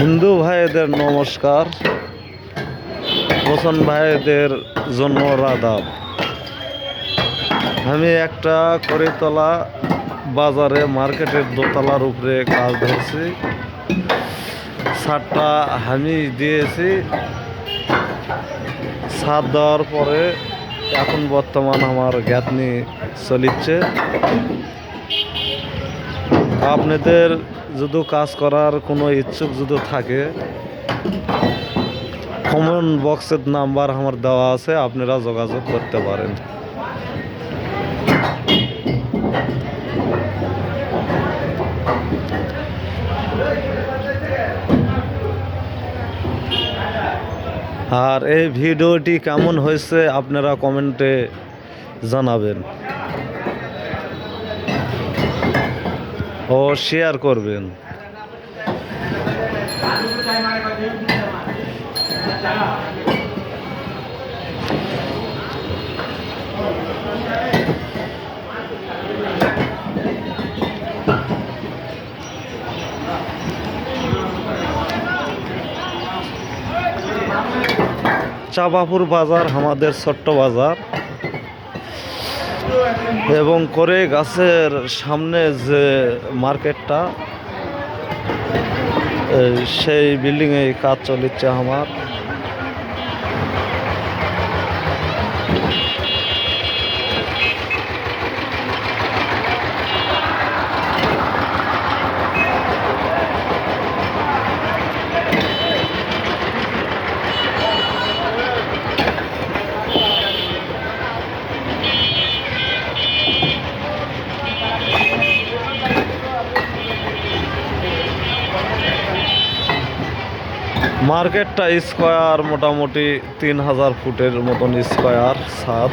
হিন্দু ভাইদের নমস্কার। মুসলমান ভাইদের জন্য রাদাব। আমি একটা করিতলা বাজারে মার্কেটের দোতলার উপরে কাজ ধরছি। সারটা আমি দিয়েছি। সার দেওয়ার পরে এখন বর্তমান আমার জ্ঞাতনি চলিচ্ছে। আপনাদের যদি কাজ করার কোনো ইচ্ছুক যদি থাকে কমেন্ট বক্সের নাম্বার আমার দেওয়া আছে, আপনারা যোগাযোগ করতে পারেন। আর এই ভিডিওটি কেমন হয়েছে আপনারা কমেন্টে জানাবেন। ও শেয়ার করবেন। চাপাপুর বাজার আমাদের ছোট্ট বাজার। এবং করে গাছের সামনে যে মার্কেটটা সেই বিল্ডিংয়ে কাজ চলিচ্ছে আমার। মার্কেটটা স্কোয়ার মোটামুটি তিন হাজার ফুটের মতন স্কোয়ার ছাদ